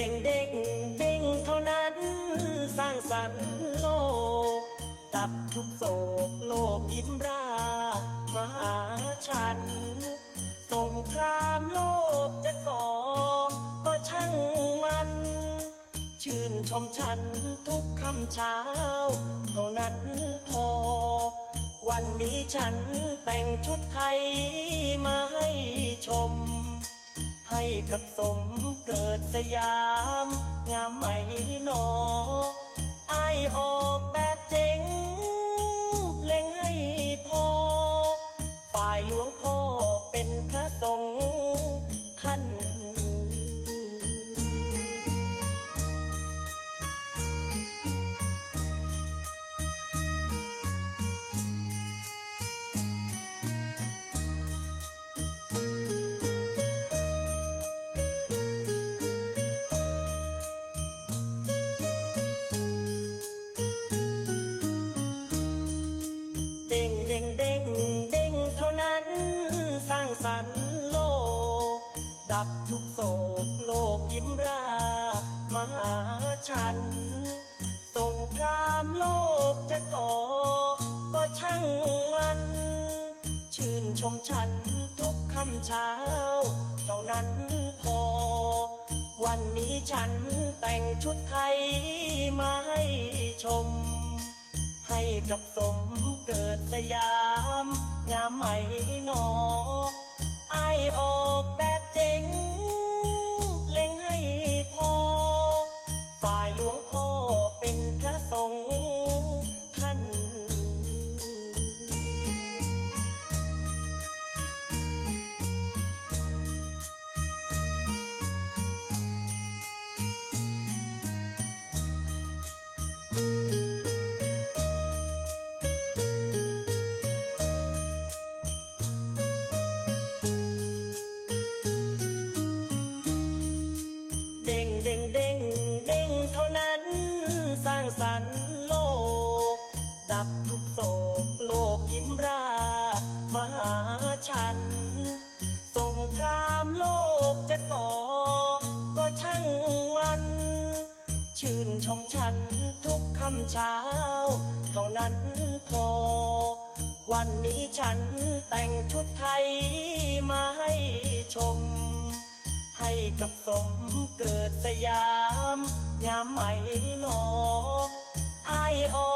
เด้งเด้งเด้งเท่านั้น สร้างสรรค์โลก ตับทุกโศกโลกยิ้มรามาหาฉันสงครามโลกจะก่อก็ช่างมัน ชื่นชมฉันทุกคำเช้า เท่านั้นพอ วันนี้ฉันแต่งชุดไทยมาให้ชม ให้กับสมเกิดสยามงาม ทุกโศกโลกยิ้มรามาหาฉันสงครามโลกจะก่อก็ช่างมัน ชื่นชมฉันทุกคำเช้าเท่านั้นพอ วันนี้ฉันแต่งชุดไทยมาให้ชม ให้กับสมเกิดสยามงามไหมหนอ ชื่นชมฉันทุกคำเช้า เท่านั้นพอ วันนี้ฉันแต่งชุดไทยมาให้ชม ให้กับสมเกิดสยามยามไหมหนอไอายออ